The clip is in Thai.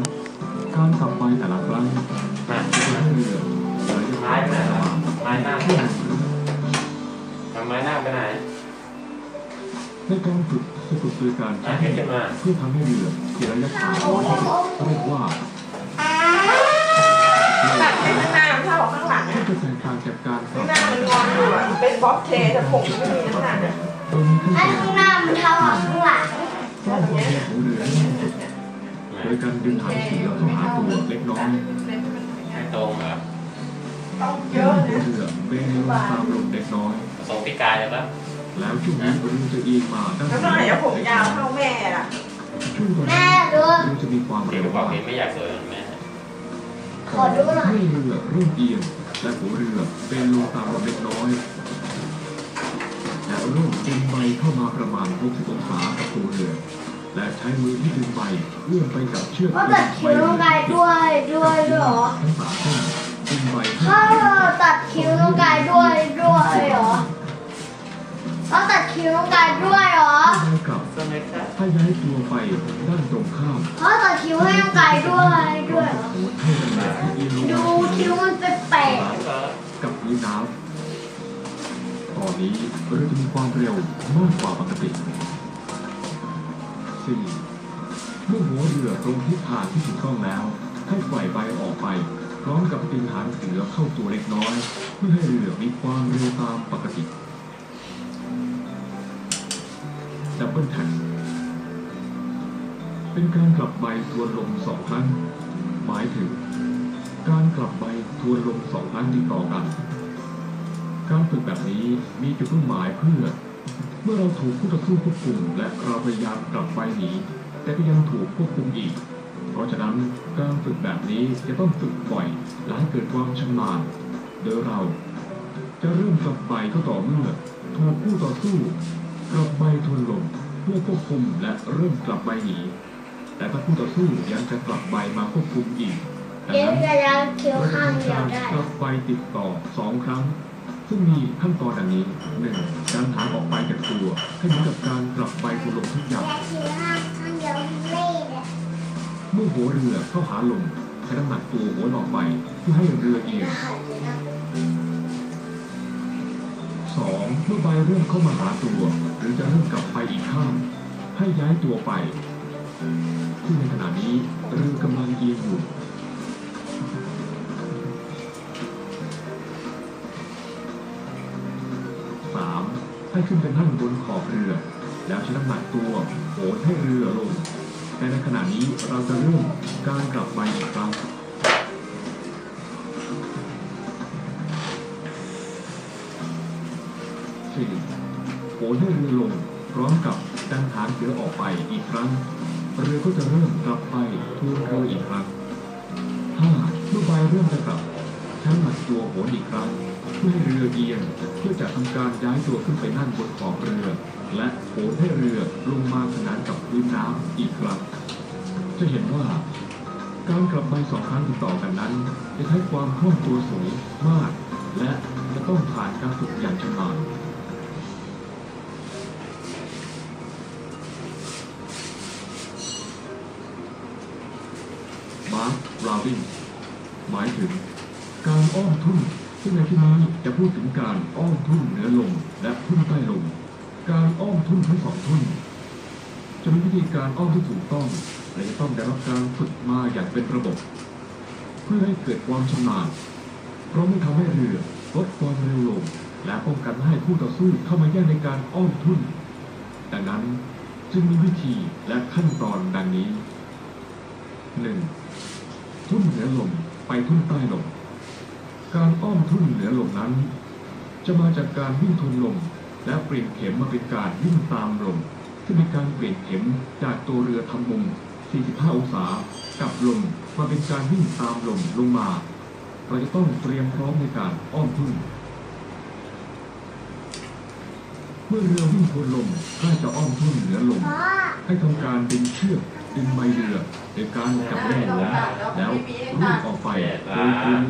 นั้ารขับไปแต่ละครั้งมาจะให้เรือเรือจะไม้ไปไหนผ่านวะไม้หน้าไปไหนทำไม้หน้าไปไหนในการฝึกจะฝึกโดยการใช้เพื่อทำให้เรือเสียระยะทางเรียกว่าตัดให้ข้างหน้ามันเท่าข้างหลังที่อะจะแตกต่างจากการข้างหน้ามันงอนอยู่เป็นบ๊อบเทแต่ผมไม่มีน้ำหนักอันไอ้ตอนข้างหน้ามันเท่า ยการดึงหางเสือเข้าหาตัวเล็กน้อยไม่ตรงเหรอต้องเยอะเลยหัวเรือเบนลงตามลมเล็กน้อยผสมพิกายเลยปะแล้วช่วงนี้เรือจะเอียงมาด้านแล้วเมื่ไหร่จะผมยาวเท่าแม่ล่ะแม่ดูเรือจะมีความเร็วกวบอกมาไม่อยากสวยแม่ขอดูหน่อยเมื่อเรือริ่มเอียงและหัวเรือเป็นลงตามลมเล็กน้อยแล้วเริ่มดึงใบเข้ามาประมาณ60องศากับตัวเรือ และใช้มือที่ดึงใบเลื่อนไปกับเชือกก็ตัดคิ้วน้องกายด้วยด้วยด้วยเหรอทั้งสามเส้นดึงใบให้ถ้าตัดคิ้วน้องกายด้วยด้วยเหรอก็ตัดคิ้วน้องกายด้วยเหรอใบกลับสมัยครับถ้าย้ายตัวไปด้านตรงข้ามเขาตัดคิ้วให้น้องกายด้วยด้วยเหรอโหนให้แรงๆให้เอียงลงดูมาคิ้วมันแปลกแล้วก็กับพื้นน้ำตอนนี้เรือจะมีความเร็วมากกว่าปกติ สี่เมื่อหัวเรือตรงทิศทางที่ถูกต้องแล้ว ให้ปล่อยใบออกไป พร้อมกับดึงหางเสือเข้าตัวเล็กน้อย เพื่อให้เรือมีความเร็วตามปกติดับเบิลแท็กเป็นการกลับใบทวนลมสองครั้ง หมายถึง การกลับใบทวนลมสองครั้งติดต่อกัน การฝึกแบบนี้มีจุดมุ่งหมายเพื่อ เมื่อเราถูกผู้ต่อสู้ควบคุมและเราพยายามกลับไปหนีแต่ก็ยังถูกควบคุมอีก เพราะฉะนั้นการฝึกแบบนี้จะต้องฝึกบ่อยและให้เกิดความชำนาญโดยเรา จะเริ่มกลับไปก็ต่อเมื่อถูกผู้ต่อสู้กลับไปทวนลมเพื่อควบคุมและเริ่มกลับไปหนีแต่ถ้าผู้ต่อสู้ยังจะกลับไปมาควบคุมอีกๆดังเดี๋ยวนั้นจะยังคิ้วเราจะข้างทำเดียกาวรได้กลับไปติดต่อสองครั้ง ซึ่งมีขั้นตอนดังนี้หนึ่งการหางออกไปจากตัว ให้เหมือนกับการกลับไปทวนลมทุกอย่างแต่คิ้วข้างข้างเดียวไม่ได้เมื่อหัวเรือเข้าหาลมใช้น้ำหนักตัวหัวออกไปเพื่อให้เรือเอียงสองเมื่อใบเริ่มเข้ามาหาตัว หรือจะเริ่มกลับไปอีกข้างให้ย้ายตัวไปซึ่งในขณะนี้เรือกำลังเอียงอยู่ ให้ขึ้นไปนั่งบนขอบเรือ แล้วใช้น้ำหนักตัวโหนให้เรือลงแต่ในขณะนี้เราจะเริ่มการกลับไปอีกครั้งสี่โหนให้เรือลงพร้อมกับดันหางเสือออกไปอีกครั้ง เรือก็จะเริ่มกลับไปทวนเรืออีกครั้งห้าเมื่อใบเริ่มจะกลับ ใช้น้ำหนักตัวโหนอีกครั้งเพื่อให้เรือเอียงเพื่อจะทำการย้ายตัวขึ้นไปนั่งบนขอบเรือ และโหนให้เรือลงมาขนานกับพื้นน้ำอีกครั้งจะเห็นว่าการกลับไปสองครั้งติดต่อกันนั้น จะใช้ความคล่องตัวสูงมาก และจะต้องผ่านการฝึกอย่างชำนาญมาร์คราวินหมายถึง การอ้อมทุ่นซึ่งในที่นี้จะพูดถึงการอ้อมทุ่นเหนือลมและทุ่นใต้ลมการอ้อมทุ่นทั้งสองทุ่นจะมีวิธีการอ้อมที่ถูกต้องและจะต้องได้รับการฝึกมาอย่างเป็นระบบ เพื่อให้เกิดความชำนาญเพราะไม่ทำให้เรือลดความเร็วลงและป้องกันไม่ให้ผู้ต่อสู้เข้ามาแย่งในการอ้อมทุ่น ดังนั้นจึงมีวิธีและขั้นตอนดังนี้ 1. ทุ่นเหนือลมไปทุ่นใต้ลม การอ้อมทุ่นเหนือลมนั้น จะมาจากการวิ่งทวนลม และเปลี่ยนเข็มมาเป็นการวิ่งตามลมซึ่งมีการเปลี่ยนเข็มจากตัวเรือทำมุม 45 องศากับลมมาเป็นการวิ่งตามลมลงมา เราจะต้องเตรียมพร้อมในการอ้อมทุ่นเมื่อเรือวิ่งทวนลมใกล้จะอ้อมทุ่นเหนือลมให้ทำการดึงเชือกดึงใบเรือโดยการจับแน่นแล้วแล้วรูดออกไปโดยดึง